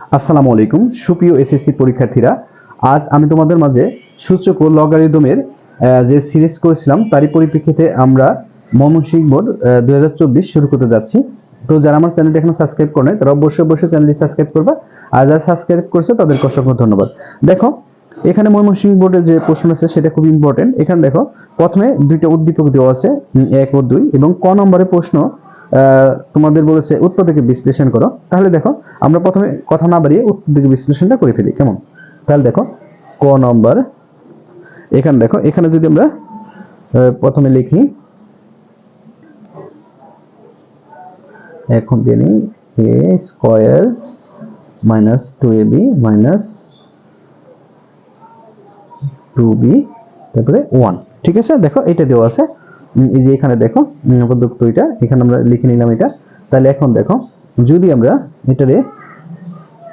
আসসালামু আলাইকুম সুপ্রিয় এসএসসি পরীক্ষার্থীরা আজ আমি তোমাদের মাঝে সূচক ও লগারিদমের যে সিরিজ করেছিলাম তারই পরিপ্রেক্ষিতে আমরা ময়মনসিংহ বোর্ড দুই হাজার চব্বিশ শুরু করতে যাচ্ছি। তো যারা আমার চ্যানেলটি এখনও সাবস্ক্রাইব করে নাই, তারা অবশ্যই অবশ্যই চ্যানেলটি সাবস্ক্রাইব করবা। আর যারা সাবস্ক্রাইব করেছে তাদেরকে অসংখ্য ধন্যবাদ। দেখো এখানে ময়মনসিংহ বোর্ডের যে প্রশ্ন আছে সেটা খুব ইম্পর্টেন্ট এখানে দেখো প্রথমে দুইটা উদ্দীপক দেওয়া আছে এক ও দুই এবং ক নম্বরের প্রশ্ন তোমাদের বলেছে উৎপাদকে বিশ্লেষণ করো। তাহলে দেখো, আমরা প্রথমে কথা না বাড়িয়ে উৎপাদকে বিশ্লেষণটা করে ফেলি, কেমন? তাহলে দেখো, ক নম্বর, এখানে দেখো, এখানে যদি আমরা প্রথমে লিখি, এখন দিয়ে নিই A square minus two A B minus two B তারপরে ওয়ান ঠিক আছে? দেখো, এটা দেওয়া আছে। এই যে এখানে দেখো উম, এটা এখানে আমরা লিখে নিলাম এটা। তাহলে এখন দেখো যদি আমরা এটারে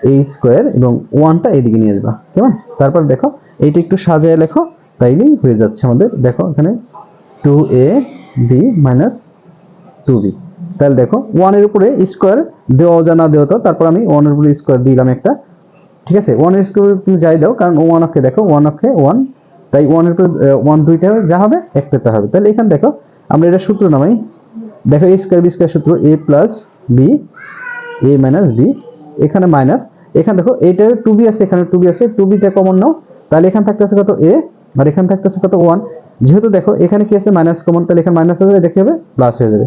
এ স্কোয়ার এবং ওয়ানটা এদিকে নিয়ে আসবা কেমন? তারপর দেখো এইটা একটু সাজায় লেখো তাইলেই হয়ে যাচ্ছে আমাদের দেখো এখানে two A B minus two B তাহলে দেখো ওয়ানের উপরে স্কোয়ার দেওয়া যা না দেওয়া তো তারপর আমি ওয়ানের উপরে স্কোয়ার দিলাম একটা। ঠিক আছে? ওয়ানের স্কোয়ার তুমি যাই দাও কারণ ওয়ান অক্ষে দেখো ওয়ান অক্ষে ওয়ান তাই ওয়ানের উপরে ওয়ান দুইটা যা হবে একটাতে হবে। তাহলে এখানে দেখো, আমরা এটা সূত্র নামাই। দেখো এ স্কোয়ার বি স্কোয়ার সূত্র A plus B A minus B এখানে মাইনাস এখানে দেখো এইটার টু বি আছে, এখানে টু বি আছে টু বিটা কমন নাও। তাহলে এখানে থাকতেছে কত এ আর এখানে থাকতেছে কত ওয়ান যেহেতু দেখো, এখানে কি আছে মাইনাস কমন তাহলে এখানে মাইনাস যাবে দেখে হবে? প্লাস হয়ে যাবে।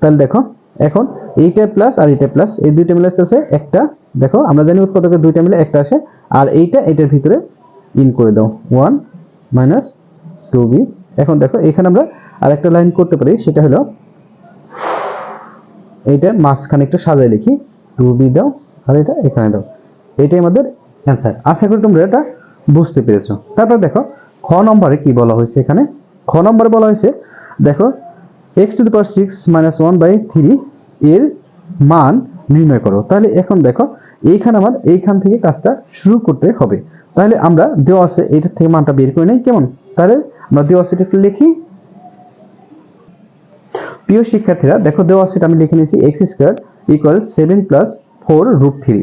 তাহলে দেখো, এখন এইটা প্লাস আর এইটা প্লাস এই দুইটা মিলে আসতেছে একটা। দেখো, আমরা জানি উৎপাদকের দুইটা মিলে একটা আসে। আর এইটা, এটার ভিতরে ইন করে দাও। One minus two B. এখন দেখো, এখানে আমরা আরেকটা লাইন করতে পারি, সেটা হলো এইটা মাঝখানে একটু সাজায় লিখি। টু বি দাও, আর এটা এখানে দাও। এটাই আমাদের অ্যান্সার আশা করি তোমরা এটা বুঝতে পেরেছ। তারপর দেখো, খ নম্বরে কি বলা হয়েছে এখানে? খ নম্বরে বলা হয়েছে, দেখো X to the power six minus one by three এর মান নির্ণয় করো। তাহলে এখন দেখো, এইখানে আমার এইখান থেকে কাজটা শুরু করতে হবে। তাহলে আমরা দেওয়া আছে এইটার থেকে মানটা বের করে নেই, কেমন? তাহলে আমরা দেওয়া আছে একটু লিখি। প্রিয় শিক্ষার্থীরা, দেখো দেওয়া আছে আমি লিখে নিয়েছি X square equal seven plus four root three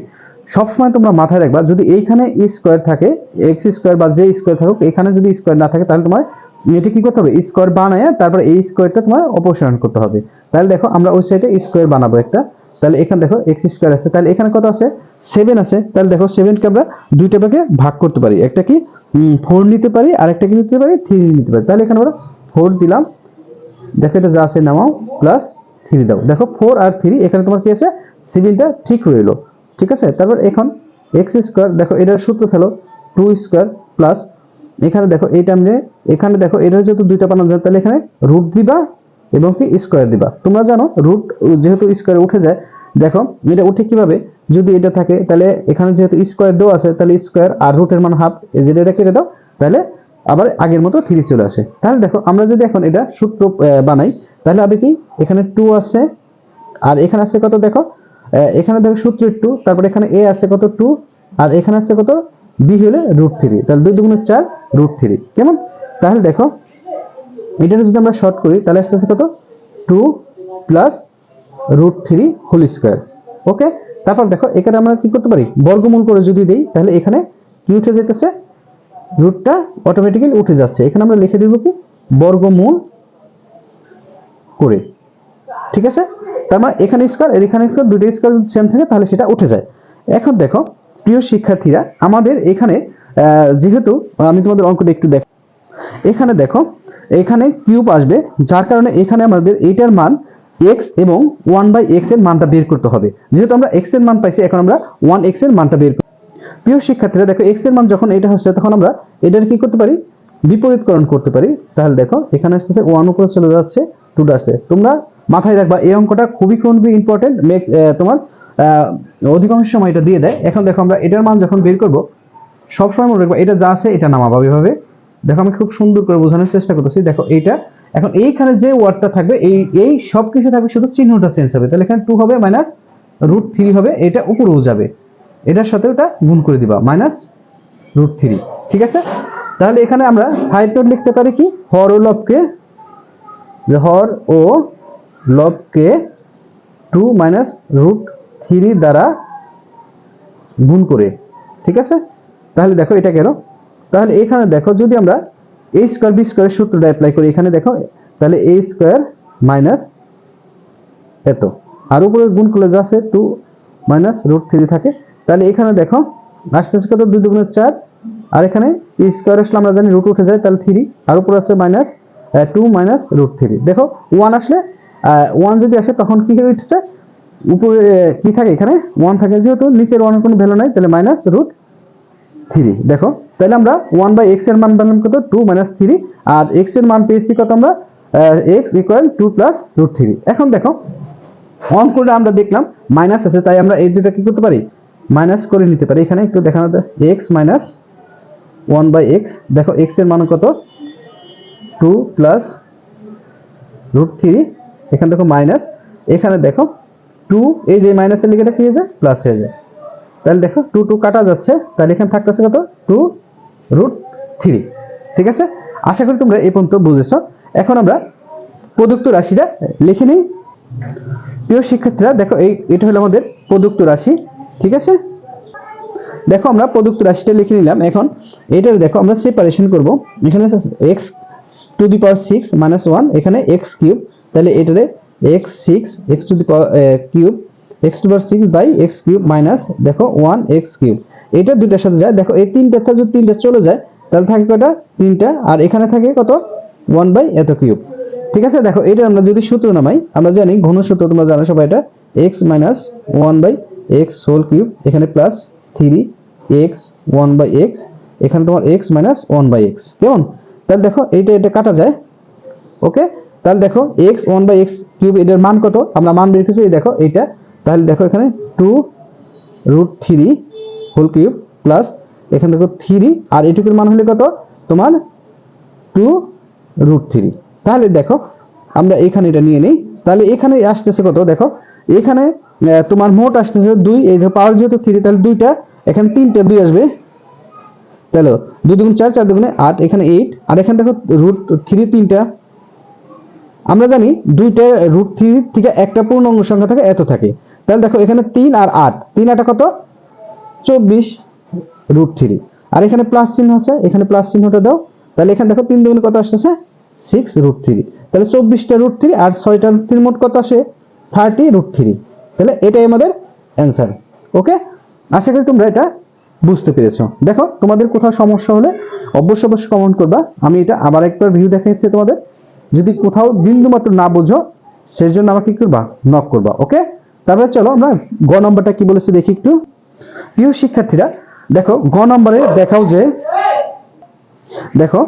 সবসময় তোমরা মাথায় রাখবা, যদি এইখানে স্কোয়ার থাকে এক্স স্কোয়ার বা যে স্কোয়ার থাকুক, এখানে যদি স্কোয়ার না থাকে, তাহলে তোমার এটা কি করতে হবে? স্কোয়ার বানায় তারপর এই স্কোয়ারটা তোমার অপসারণ করতে হবে। তাহলে দেখো আমরা ওই সাইডে স্কোয়ার বানাবো একটা। তাহলে এখানে দেখো এক্স স্কোয়ার আছে। তাহলে এখানে কত আছে? সেভেন আছে। তাহলে দেখো সেভেনকে আমরা দুইটা ভাগে ভাগ করতে পারি। একটা কি ফোর নিতে পারি, আর একটা কি নিতে পারি? থ্রি নিতে পারি। তাহলে এখানে আমরা ফোর দিলাম। দেখো এটা যা আছে নামাও প্লাস থ্রি দাও। দেখো ফোর আর থ্রি এখানে তোমার কি আছে? সিভিলটা ঠিক রইল। ঠিক আছে? তারপর এখন এক্স স্কোয়ার দেখো এটার সূত্র ফেলো। টু স্কোয়ার প্লাস এখানে দেখো এইটা আমি এখানে দেখো এটা যেহেতু দুইটা বানানো যায় তাহলে এখানে রুট দিবা এবং কি স্কোয়ার দিবা। তোমরা জানো রুট যেহেতু স্কোয়ার উঠে যায় দেখো, এটা উঠে কীভাবে? যদি এটা থাকে, তাহলে এখানে যেহেতু স্কোয়ার দেওয়া আছে, তাহলে স্কোয়ার আর রুটের মান হাফ যেটা এটা কেটে দাও, তাহলে আবার আগের মতো থ্রি চলে আসে। তাহলে দেখো, আমরা যদি এখন এটা সূত্র বানাই, তাহলে হবে কি, এখানে টু আছে, আর এখানে আছে কত দেখো? এখানে দেখো সূত্র টু তারপর এখানে এ আছে কত টু আর এখানে আছে কত? বি হলে রুট থ্রি তাহলে দুই দুগুণে চার রুট থ্রি কেমন? তাহলে দেখো এটা যদি আমরা শর্ট করি, তাহলে আসতে আসতেছে কত? Two plus root three whole square okay তারপর দেখো, এখানে আমরা কি করতে পারি? বর্গমূল করে যদি দেই, তাহলে এখানে কি উঠে যেতেছে রুটটা অটোমেটিক্যালি উঠে যাচ্ছে। এখানে আমরা লিখে দিব কি? বর্গমূল করে, ঠিক আছে? তার মানে এখানে স্কোয়ার এর এখানে স্কোয়ার দুটো স্কোয়ার যদি সেম থাকে, তাহলে সেটা উঠে যায়। এখন দেখো, প্রিয় শিক্ষার্থীরা, আমাদের এখানে যেহেতু, আমি তোমাদের অঙ্কটা একটু দেখ এখানে দেখো, এখানে কিউব আসবে, যার কারণে এখানে আমাদের এইটার মান এক্স এবং ওয়ান বাই এক্সের মানটা বের করতে হবে। যেহেতু আমরা এক্সের মান পাইছি, এখন আমরা ওয়ান এক্সের মানটা বের। প্রিয় শিক্ষার্থীরা, দেখো এক্সের মান যখন এটা হচ্ছে, তখন আমরা এটার কি করতে পারি? বিপরীতকরণ করতে পারি। তাহলে দেখো, এখানে আসতেছে ওয়ান উপরে চলে যাচ্ছে টুটা আসছে। তোমরা মাথায় রাখবা, এই অঙ্কটা খুবই খুবই ইম্পর্টেন্ট তোমার অধিকাংশ সময় এটা দিয়ে দেয়। এখন দেখো, আমরা এটার মান যখন বের করব, সবসময় মনে রাখবা, এটা যা আছে, এটা নামাবা। এভাবে দেখো, আমি খুব সুন্দর করে বোঝানোর চেষ্টা করতেছি। দেখো, এইটা এখন এইখানে যে ওয়ার্ডটা থাকবে, এই এই সব কিছু থাকবে শুধু চিহ্নটা চেঞ্জ হবে। তাহলে এখানে টু হবে মাইনাস রুট থ্রি হবে, এটা উপরেও যাবে। এটার সাথে ওটা গুণ করে দিবা মাইনাস রুট থ্রি ঠিক আছে? তাহলে এখানে আমরা সাইড লিখতে পারি কি? হর ও লবকে হর ও লবকে টু মাইনাস রুট থ্রি দ্বারা গুণ করে, ঠিক আছে? তাহলে দেখো এটা কেন তাহলে এখানে দেখো যদি আমরা এ স্কোয়ার বি স্কোয়ারের সূত্রটা অ্যাপ্লাই করি এখানে দেখো, তাহলে এ স্কোয়ার মাইনাস এত। আর উপরে গুণ করলে যা আছে টু মাইনাস রুট থ্রি থাকে। তাহলে এখানে দেখো, আসতেছে কত? দুই দুগুণের চার। আর এখানে ই স্কোয়ার আসলে আমরা জানি রুট উঠে যায়, তাহলে থ্রি আর উপরে আছে minus two minus root three দেখো ওয়ান আসলে ওয়ান যদি আসে, তখন কি উঠছে? উপরে কি থাকে এখানে? ওয়ান থাকে যেহেতু, নিচের ওয়ানের কোনো ভ্যালু নাই, তাহলে মাইনাস রুট থ্রি দেখো তাহলে আমরা ওয়ান বাই এক্সের মান পেলাম কত টু মাইনাস থ্রি আর এক্সের মান পেয়েছি কত আমরা? X equal two plus root three এখন দেখো অঙ্কটা আমরা দেখলাম মাইনাস আছে, তাই আমরা এই দুটা কি করতে পারি? মাইনাস করে নিতে পারি। এখানে একটু দেখানো X minus one by X দেখো এক্সের মান কত? টু প্লাস রুট থ্রি এখানে দেখো মাইনাস এখানে দেখো টু এই যে মাইনাসের লিখে কি হয়ে যায়? প্লাস হয়ে যায়। তাহলে দেখো টু টু কাটা যাচ্ছে, তাহলে এখানে থাকতেছে কত? টু রুট থ্রি ঠিক আছে? আশা করি তোমরা এই পর্যন্ত বুঝেছ। এখন আমরা প্রদত্ত রাশিটা লিখে নিই। প্রিয় শিক্ষার্থীরা, দেখো এই এটা হলো আমাদের প্রদত্ত রাশি, ঠিক আছে? দেখো আমরা প্রদত্ত রাশিটা লিখে নিলাম। এখন এটার দেখো আমরা সেপারেশন করব। এখানে X to the power six minus one এখানে এক্স কিউব তাহলে এটারে X six X to the power cube X to power six by X cube minus দেখো ওয়ান এক্স কিউব এটা দুইটার সাথে যায়। দেখো, এই তিনটা যদি তিনটা চলে যায়, তাহলে থাকে কটা তিনটা। আর এখানে থাকে কত? ওয়ান বাই এত কিউব ঠিক আছে? দেখো এটা আমরা যদি সূত্র নামাই, আমরা জানি ঘন সূত্র, তোমরা জানো সবাই এটা? X minus one by X whole cube এখানে plus three X one by X এখানে তোমার X minus one by X কেমন? তাহলে দেখো, এইটা এটা কাটা যায়। ওকে? তাহলে দেখো X one by X cube এটার মান কত? আমরা মান বের করেছি দেখো, এইটা। তাহলে দেখো এখানে two root three whole cube plus এখানে দেখো থ্রি আর এটুকুর মান হলে কত? তোমার টু রুট থ্রি তাহলে দেখো, আমরা এখানে এটা নিয়ে নিই। তাহলে এখানে আসতেছে কত? দেখো, এখানে তোমার মোট আসতেছে দুই। এই পাওয়ার যেহেতু থ্রি তাহলে দুইটা, এখানে তিনটা দুই আসবে। তাহলে দুই দুগুণ চার চার দুগুণে আট, এখানে এইট আর এখানে দেখো রুট থ্রি তিনটা। আমরা জানি দুইটা রুট থ্রি থেকে একটা পূর্ণাঙ্গ সংখ্যা থাকে, এত থাকে। তাহলে দেখো, এখানে তিন আর আট। তিন আটা কত? চব্বিশ রুট থ্রি আর এখানে প্লাস চিহ্ন আছে, এখানে প্লাস চিহ্নটা দাও। তাহলে এখানে দেখো তিন দুগুণে কত আসতেছে? সিক্স রুট থ্রি তাহলে চব্বিশটা রুট থ্রি আর ছয়টা রুট থ্রির মোট কত আসে? থার্টি রুট থ্রি তাহলে এটাই আমাদের অ্যান্সার ওকে আশা করি তোমরা এটা বুঝতে পেরেছ। দেখো, তোমাদের কোথাও সমস্যা হলে অবশ্যই অবশ্যই কমেন্ট করবা। আমি এটা আবার একবার ভিউ দেখাচ্ছি তোমাদের। যদি কোথাও বিন্দু মাত্র না বোঝো সেই জন্য আমাকে কি করবা নক করবা। ওকে তারপরে চলো আমরা গ নম্বরটা কি বলেছি দেখি একটু। প্রিয় শিক্ষার্থীরা, দেখো, গ নম্বরে দেখাও যে, দেখো,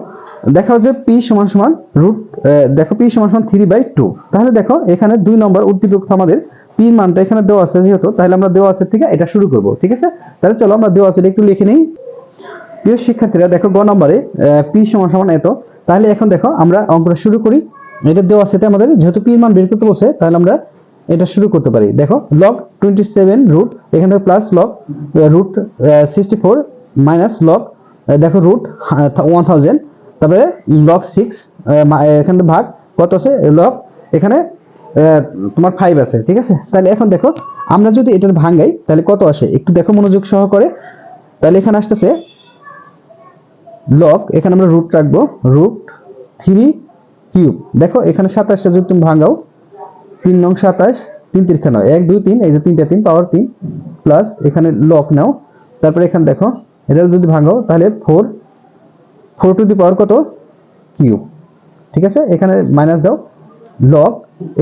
দেখাও যে পি সমান সমান রুট দেখো, পি সমান সমান থ্রি বাই টু। তাহলে দেখো, এখানে দুই নম্বর উদ্দীপক মানের পি মানটা এখানে দেওয়া আছে যেহেতু, তাহলে আমরা দেওয়া আছে থেকে এটা শুরু করব, ঠিক আছে? তাহলে চলো আমরা দেওয়া আছে একটু লিখে নিই। প্রিয় শিক্ষার্থীরা, দেখো, গ নম্বরে পি সমান সমান এত। তাহলে এখন দেখো, আমরা অঙ্কটা শুরু করি। এটা দেওয়া আছে আমাদের, যেহেতু পি মান বের করতে বলছে, তাহলে আমরা এটা শুরু করতে পারি। দেখো লগ টোয়েন্টি সেভেন রুট এখান থেকে plus log root sixty four minus log দেখো রুট ওয়ান থাউজেন্ড তারপরে লগ সিক্স এখানে ভাগ, কত আছে? লগ এখানে তোমার ফাইভ আছে, ঠিক আছে? তাহলে এখন দেখো, আমরা যদি এটার ভাঙ্গাই, তাহলে কত আসে? একটু দেখো মনোযোগ সহকারে। তাহলে এখানে আসতেছে লগ এখানে আমরা রুট রাখব রুট থ্রি কিউব দেখো, এখানে সাতাশটা যদি তুমি ভাঙাও তিন নং সাতাশ, তিন তিরখা নয়। এক, দুই, তিন, এই যে তিনটা তিন পাওয়ার তিন প্লাস এখানে লক নাও। তারপরে এখানে দেখো, এটা যদি ভাঙাও তাহলে four four to the power কত? কিউব ঠিক আছে? এখানে মাইনাস দাও। লক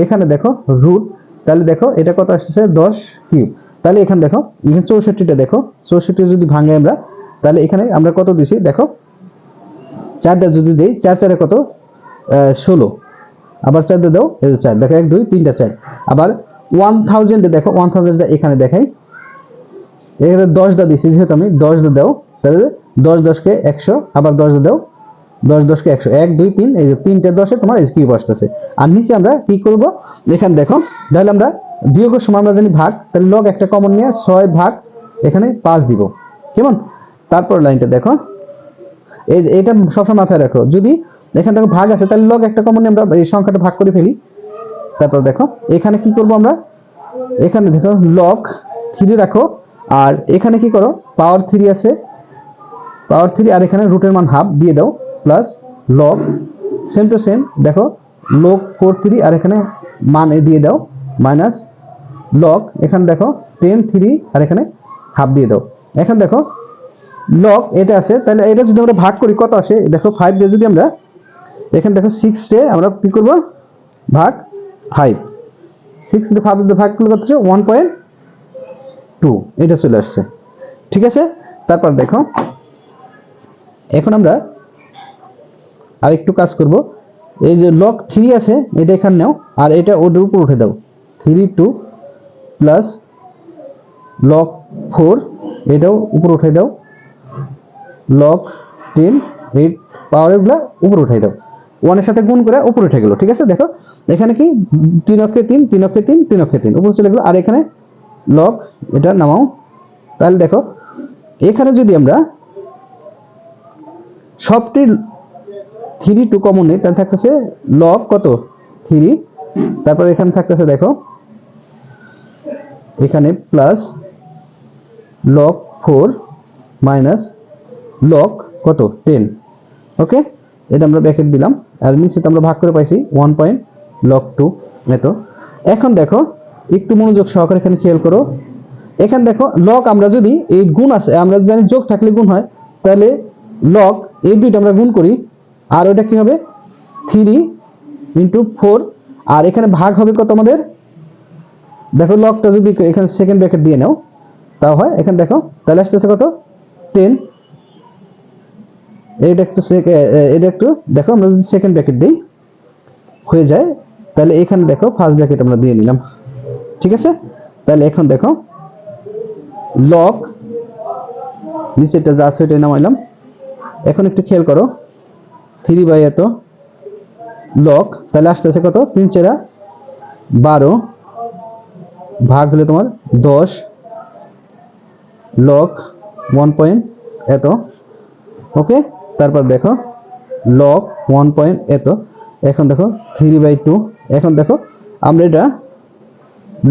এখানে দেখো রুট তাহলে দেখো, এটা কত আসছে দশ কিউব তাহলে এখানে দেখো এখানে চৌষট্টিটা দেখো, চৌষট্টি যদি ভাঙে আমরা, তাহলে এখানে আমরা কত দিছি? দেখো, চারটা যদি দিই, চার চারে কত? ষোলো। আবার চারটা দাও, এই যে চার, দেখো এক, দুই, তিনটা চার। আবার ওয়ান থাউজেন্ডে দেখো ওয়ান থাউজেন্ডটা এখানে দেখাই। এখানে দশটা দিছি, যেহেতু আমি দশটা দাও, তাহলে দশ দশকে একশো, আবার দশটা দাও, দশ দশকে একশো। এক, দুই, তিন, এই যে তিনটে দশে তোমার কিউব আসতেছে। আর নিচে আমরা কি করব? এখানে দেখো, তাহলে আমরা বিয়োগের সময় আমরা জানি ভাগ, তাহলে লগ একটা কমন নিয়ে ছয় ভাগ এখানে পাঁচ দিব। কেমন? তারপর লাইনটা দেখো। এই এটা সবসময় মাথায় রাখো। যদি এখানে দেখো, ভাগ আছে, তাহলে লগ একটা কমন আমরা এই সংখ্যাটা ভাগ করে ফেলি। তারপর দেখো, এখানে কি করব আমরা? এখানে দেখো লগ থ্রি রাখো, আর এখানে কি করো? পাওয়ার থ্রি আছে। পাওয়ার থ্রি আর এখানে রুটের মান হাফ দিয়ে দাও plus log same two same দেখো লগ ফোর থ্রি আর এখানে মান দিয়ে দাও মাইনাস লগ এখানে দেখো টেন থ্রি আর এখানে হাফ দিয়ে দাও। এখন দেখো লগ এটা আছে, তাহলে এটা যদি আমরা ভাগ করি, কত আসে? দেখো ফাইভ দিয়ে যদি আমরা এখানে দেখো সিক্স ডে আমরা কি করব? ভাগ ফাইভ সিক্স ডে ফাইভ দিয়ে ভাগ করলে কত ওয়ান পয়েন্ট টু এটা চলে আসছে। ঠিক আছে? তারপর দেখো, এখন আমরা আরেকটু কাজ করব। এই যে লক থ্রি আছে, এটা এখানে নাও, আর এটা ওটার উপর উঠে দাও। Three two plus log four এটাও উপর উঠে দাও। লক টেন এইট পাওয়ারগুলো উপরে উঠাই দাও। ওয়ানের সাথে গুণ করে উপরে উঠে গেল, ঠিক আছে? দেখো, এখানে কি? তিন অক্ষে তিন তিন অক্ষে তিন তিন অক্ষে তিন। উপর চলে গেলো, আর এখানে লক এটা নামাও। তাহলে দেখো, এখানে যদি আমরা সবটি থ্রি টু কমন নেই, তাহলে থাকতেছে লক কত? থ্রি তারপর এখানে থাকতেছে, দেখো, এখানে plus log four minus log কত? Ten okay? এটা আমরা ব্যাকেট দিলাম। আর নিচে তো আমরা ভাগ করে পাইছি ওয়ান পয়েন্ট লক টু এত। এখন দেখো, একটু মনোযোগ সহকারে এখানে খেয়াল করো। এখানে দেখো লক আমরা যদি এই গুণ আছে, আমরা জানি যোগ থাকলে গুণ হয়, তাহলে লক এই দুইটা আমরা গুণ করি, আর ওটা কি হবে? থ্রি ইন্টু ফোর আর এখানে ভাগ হবে কত আমাদের? দেখো লকটা যদি এখানে সেকেন্ড ব্র্যাকেট দিয়ে নাও, তাও হয়। এখানে দেখো, তাহলে আসতেছে কত? টেন এটা একটু এটা একটু, দেখো, আমরা যদি সেকেন্ড ব্র্যাকেট দিই, হয়ে যায়, তাহলে এখানে দেখো ফার্স্ট ব্র্যাকেট আমরা দিয়ে নিলাম। ঠিক আছে? তাহলে এখন দেখো লক নিচেটা যা আছে ওটাই নামাইলাম। এখন একটু খেয়াল করো থ্রি বাই এত লক তাহলে আসতেছে কত? তিন চেরা বারো, ভাগ হলে তোমার দশ লক ওয়ান পয়েন্ট এত। ওকে তারপর দেখো লক ওয়ান পয়েন্ট এত, এখন দেখো থ্রি বাই টু এখন দেখো, আমরা এটা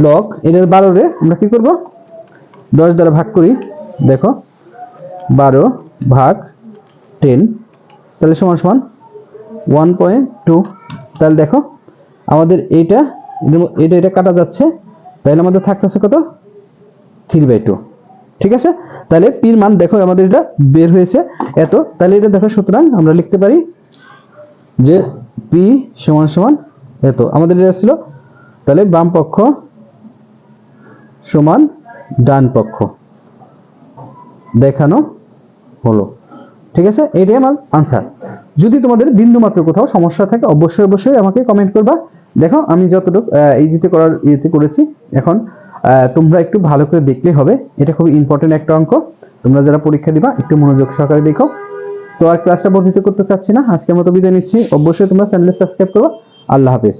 লক এটার বারোরে আমরা কী করব? দশ দ্বারা ভাগ করি, দেখো, বারো ভাগ টেন তাহলে সমান সমান ওয়ান পয়েন্ট টু তাহলে দেখো, আমাদের এইটা এটা এটা কাটা যাচ্ছে, তাহলে আমাদের থাকতেছে কত? থ্রি বাই টু ঠিক আছে? তাহলে পির মান দেখো আমাদের এটা বের হয়েছে। এত, তাহলে এটা দেখো, সুতরাং আমরা লিখতে পারি যে পি সমান সমান এত। আমাদের এটা ছিল, তাহলে বাম পক্ষ সমান ডান পক্ষ। দেখানো হলো। ঠিক আছে? এটাই আমার আনসার যদি তোমাদের বিন্দু মাত্র কোথাও সমস্যা থাকে, অবশ্যই অবশ্যই আমাকে কমেন্ট করবা। দেখো, আমি যতটুকু ইজিতে করার ইয়েতে করেছি। এখন তোমরা একটু ভালো করে দেখলে হবে। এটা খুব ইম্পর্টেন্ট একটা অঙ্ক। তোমরা যারা পরীক্ষা দিবা, একটু মনোযোগ সহকারে দেখো। তো আর ক্লাসটা বর্ধিত করতে চাচ্ছি না। আজকের মতো বিদায় নিচ্ছি। অবশ্যই তোমরা চ্যানেলে সাবস্ক্রাইব করো। আল্লাহ হাফেজ।